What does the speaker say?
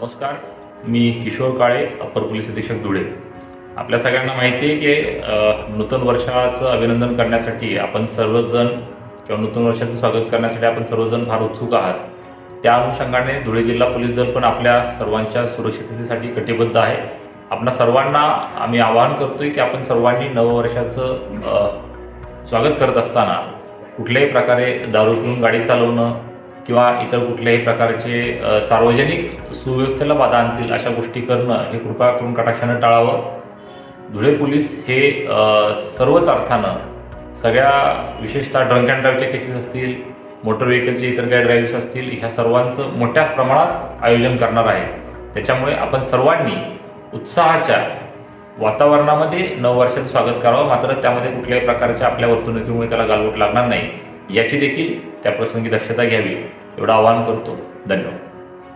नमस्कार मी किशोर काळे अपर पोलीस अधीक्षक धुळे. आपल्या सगळ्यांना माहिती आहे की नूतन वर्षाचं अभिनंदन करण्यासाठी आपण सर्वजण किंवा नूतन वर्षाचं स्वागत करण्यासाठी आपण सर्वजण फार उत्सुक आहात. त्या अनुषंगाने धुळे जिल्हा पोलीस दल पण आपल्या सर्वांच्या सुरक्षिततेसाठी कटिबद्ध आहे. आपणा सर्वांना आम्ही आवाहन करतोय की आपण सर्वांनी नववर्षाचं स्वागत करत असताना कुठल्याही प्रकारे दारू पिऊन गाडी चालवणं किंवा इतर कुठल्याही प्रकारचे सार्वजनिक सुव्यवस्थेला बाधा आणतील अशा गोष्टी करणं हे कृपया करून कटाक्षानं टाळावं. धुळे पोलीस हे सर्वच अर्थानं सगळ्या विशेषतः ड्रंक अँड ड्राईव्हच्या केसेस असतील मोटर व्हेकलचे इतर काही ड्राईव्हस असतील ह्या सर्वांचं मोठ्या प्रमाणात आयोजन करणार आहे त्याच्यामुळे आपण सर्वांनी उत्साहाच्या वातावरणामध्ये नववर्षाचं स्वागत करावं. मात्र त्यामध्ये कुठल्याही प्रकारच्या आपल्या वर्तणुकीमुळे त्याला गालबोट लागणार नाही. याची देखील त्या प्रसंगी दक्षता घ्यावी. एवढं आवाहन करतो. धन्यवाद.